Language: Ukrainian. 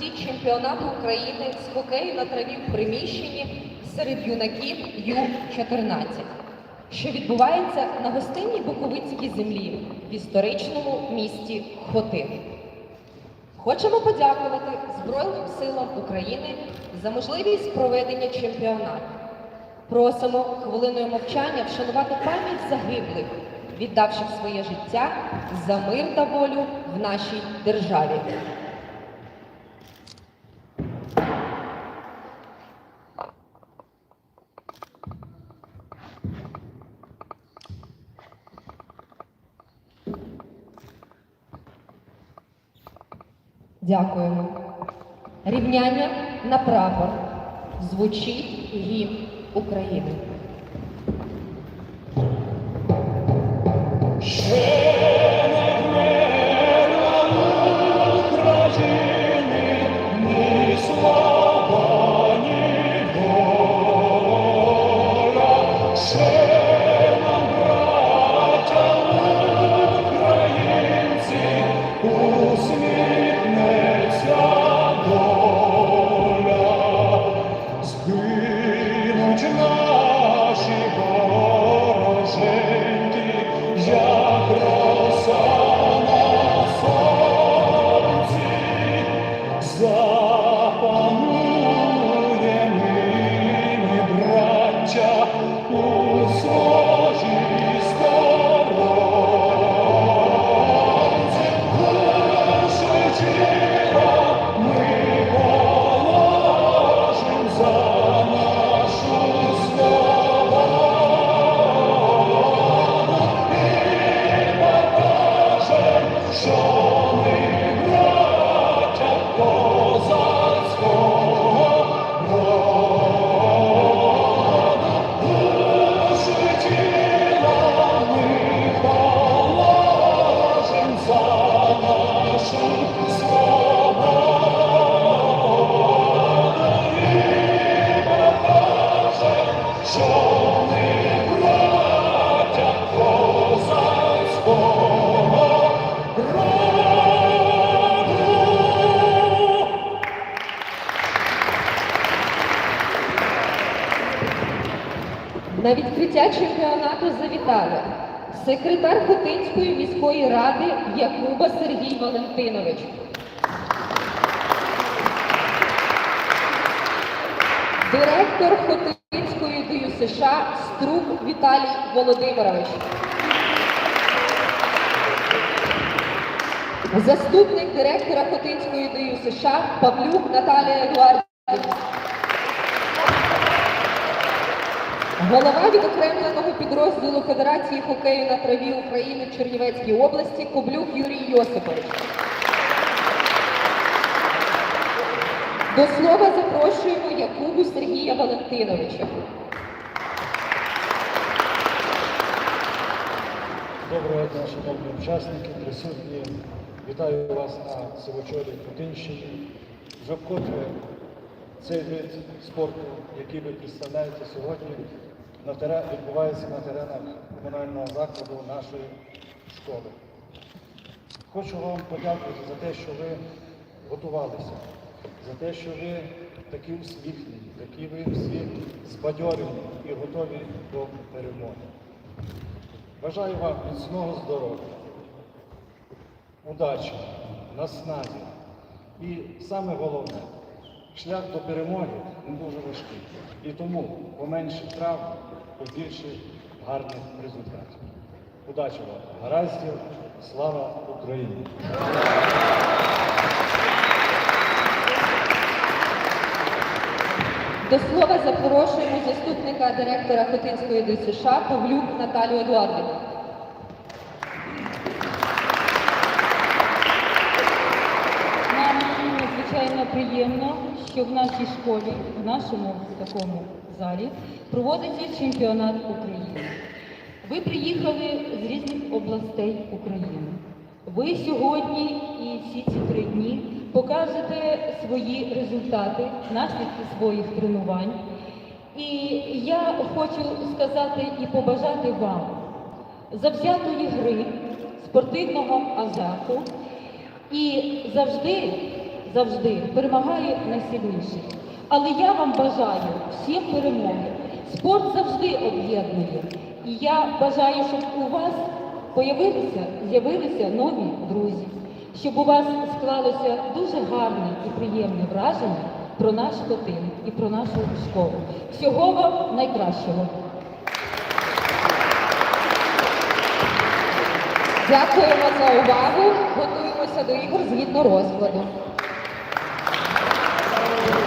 бійці чемпіонату України з хокею на траві в приміщенні серед юнаків Ю-14, що відбувається на гостинній Буковицькій землі в історичному місті Хотин. Хочемо подякувати Збройним силам України за можливість проведення чемпіонату. Просимо хвилиною мовчання вшанувати пам'ять загиблих, віддавших своє життя за мир та волю в нашій державі. Дякуємо. Рівняння на прапор. Звучить гімн України. Georgia. На відкриття чемпіонату завітали секретар Хотинської міської ради Якуба Сергій Валентинович. Директор Хотинської ДЮСШ Струк Віталій Володимирович. Заступник директора Хотинської ДЮСШ Павлюк Наталія Едуардівна. Голова відокремленого підрозділу Федерації хокею на траві України в Чернівецькій області Коблюк Юрій Йосипович. До слова запрошуємо Якубу Сергія Валентиновича. Доброго дня, шановні учасники, присутні. Вітаю вас на Сивочолі Путинщині. Вже вкотре цей вид спорту, який ви представляєте сьогодні, відбувається на теренах комунального закладу нашої школи. Хочу вам подякувати за те, що ви готувалися, за те, що ви такі усміхнені, такі ви всі збадьорені і готові до перемоги. Бажаю вам міцного здоров'я, удачі, наснаги. І саме головне, шлях до перемоги дуже важкий. І тому поменше травм, побільше гарних результатів. Удачі вам, гараздів, слава Україні! До слова запрошуємо заступника директора Хотинської ДСШ Павлюк Наталію Едуардівну. Надзвичайно приємно, що в нашій школі, в нашому такому залі, проводиться чемпіонат України. Ви приїхали з різних областей України. Ви сьогодні і всі ці три дні покажете свої результати, наслідки своїх тренувань. І я хочу сказати і побажати вам завзятої гри, спортивного азарту і завжди, завжди перемагає найсильніший. Але я вам бажаю всім перемоги. Спорт завжди об'єднує. І я бажаю, щоб у вас появилися, з'явилися нові друзі, щоб у вас склалося дуже гарне і приємне враження про наш Хотин і про нашу школу. Всього вам найкращого. Дякуємо за увагу. Готуємося до ігор згідно розкладу. Thank you.